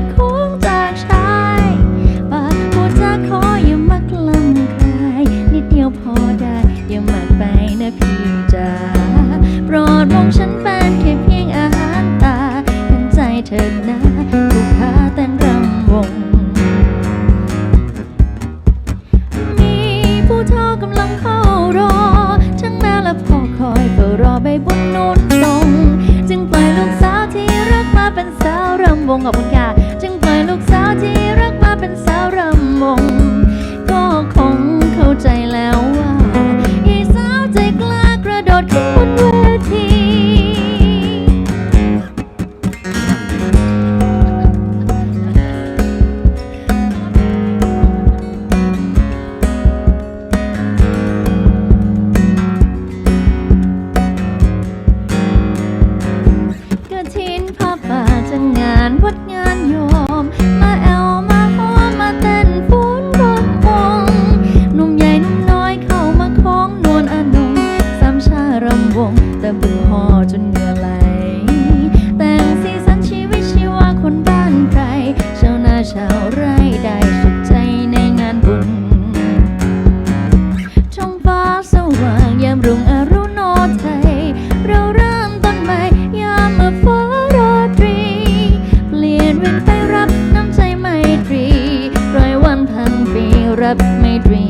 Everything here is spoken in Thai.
ดค้งจากชายปากพูดจาขออย่ามักลำคายนิดเดียวพอได้ อย่ามากไปนะพี่จ๋โปรดมองฉันเป็นแค่เพียงอาหารตาทั้ใจเธอนะลูกค้าเตนรำวง มีผู้ท่กำลังเขารอ ทั้งแม่และพ่อคอยเฝ้ารอใบบนนุ่นตงจึงปล่อยลูกสาวที่รักมาเป็นสาวรำวงขอบคุณค่ะ มง ก็คงเข้าใจแล้วว่าไอ้สาวใจกล้ากระโดดขึ้นบนเวทีกระถินผ้าป่าจะงานวัดงานโย corrupt my dream